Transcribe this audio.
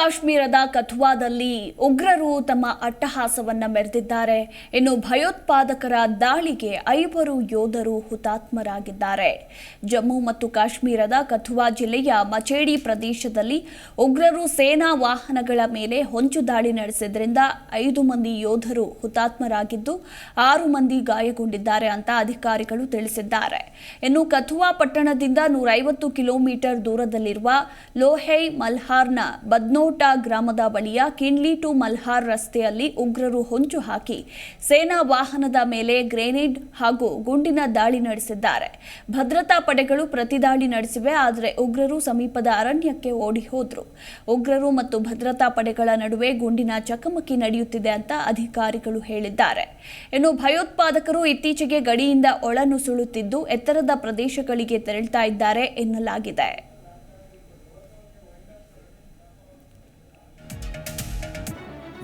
ಕಾಶ್ಮೀರದ ಕಥುವಾದಲ್ಲಿ ಉಗ್ರರು ತಮ್ಮ ಅಟ್ಟಹಾಸವನ್ನ ಮೆರೆದಿದ್ದಾರೆ. ಇನ್ನು ಭಯೋತ್ಪಾದಕರ ದಾಳಿಗೆ ಐವರು ಯೋಧರು ಹುತಾತ್ಮರಾಗಿದ್ದಾರೆ. ಜಮ್ಮು ಮತ್ತು ಕಾಶ್ಮೀರದ ಕಥುವಾ ಜಿಲ್ಲೆಯ ಮಚೇಡಿ ಪ್ರದೇಶದಲ್ಲಿ ಉಗ್ರರು ಸೇನಾ ವಾಹನಗಳ ಮೇಲೆ ಹೊಂಚು ದಾಳಿ ನಡೆಸಿದ್ರಿಂದ ಐದು ಮಂದಿ ಯೋಧರು ಹುತಾತ್ಮರಾಗಿದ್ದು, ಆರು ಮಂದಿ ಗಾಯಗೊಂಡಿದ್ದಾರೆ ಅಂತ ಅಧಿಕಾರಿಗಳು ತಿಳಿಸಿದ್ದಾರೆ. ಇನ್ನು ಕಥುವಾ ಪಟ್ಟಣದಿಂದ ನೂರೈವತ್ತು ಕಿಲೋಮೀಟರ್ ದೂರದಲ್ಲಿರುವ ಲೋಹೈ ಮಲ್ಹಾರ್ನ ಬದ್ನೋಟ ಗ್ರಾಮದ ಬಳಿಯ ಕಿಂಡ್ಲಿ ಟು ಮಲ್ಹಾರ್ ರಸ್ತೆಯಲ್ಲಿ ಉಗ್ರರು ಹೊಂಚು ಹಾಕಿ ಸೇನಾ ವಾಹನದ ಮೇಲೆ ಗ್ರೆನೇಡ್ ಹಾಗೂ ಗುಂಡಿನ ದಾಳಿ ನಡೆಸಿದ್ದಾರೆ. ಭದ್ರತಾ ಪಡೆಗಳು ಪ್ರತಿದಾಳಿ ನಡೆಸಿವೆ, ಆದರೆ ಉಗ್ರರು ಸಮೀಪದ ಅರಣ್ಯಕ್ಕೆ ಓಡಿ ಹೋದ್ರು. ಉಗ್ರರು ಮತ್ತು ಭದ್ರತಾ ಪಡೆಗಳ ನಡುವೆ ಗುಂಡಿನ ಚಕಮಕಿ ನಡೆಯುತ್ತಿದೆ ಅಂತ ಅಧಿಕಾರಿಗಳು ಹೇಳಿದ್ದಾರೆ. ಇನ್ನು ಭಯೋತ್ಪಾದಕರು ಇತ್ತೀಚೆಗೆ ಗಡಿಯಿಂದ ಒಳನುಸುಳುತ್ತಿದ್ದು, ಎತ್ತರದ ಪ್ರದೇಶಗಳಿಗೆ ತೆರಳ್ತಾ ಇದ್ದಾರೆ ಎನ್ನಲಾಗಿದೆ.